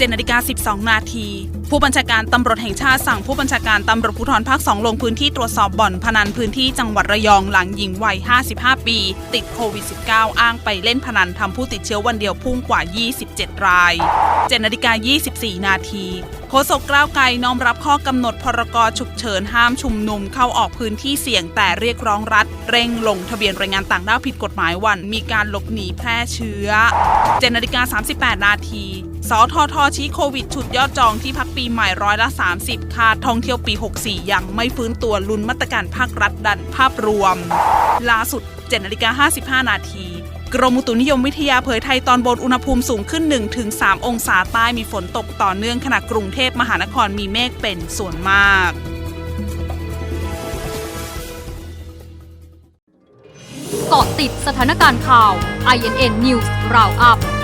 เจ็ดนาฬิกา12 นาที ผู้บัญชาการตำรวจแห่งชาติสั่งผู้บัญชาการตำรวจภูธรภาค2ลงพื้นที่ตรวจสอบบ่อนพนันพื้นที่จังหวัดระยองหลังหญิงวัย 55 ปี ติดโควิด -19 อ้างไปเล่นพนันทำผู้ติดเชื้อวันเดียวพุ่งกว่า 27 ราย7นาฬิกา24 นาทีโฆษกกล้าวไกลน้อมรับข้อกำหนดพรกฉุกเฉินห้ามชุมนุมเข้าออกพื้นที่เสี่ยงแต่เรียกร้องรัฐ เร่งลงทะเบียนแรงงานต่างด้าวผิดกฎหมายวันมีการหลบหนีแพร่เชื้อ7นาฬิกา38 นาทีสททชี้โควิดฉุดยอดจองที่พักปีใหม่ร้อยละ 30 คาดท่องเที่ยวปี 64 ยังไม่ฟื้นตัวลุ้นมาตรการภาครัฐดันภาพรวม ล่าสุด7นาฬิกา55 นาทีกรมอุตุนิยมวิทยาเผยไทยตอนบนอุณหภูมิสูงขึ้น 1-3 องศาใต้มีฝนตกต่อเนื่องขณะกรุงเทพมหานครมีเมฆเป็นส่วนมาก เกาะติดสถานการณ์ข่าว INN News Roundup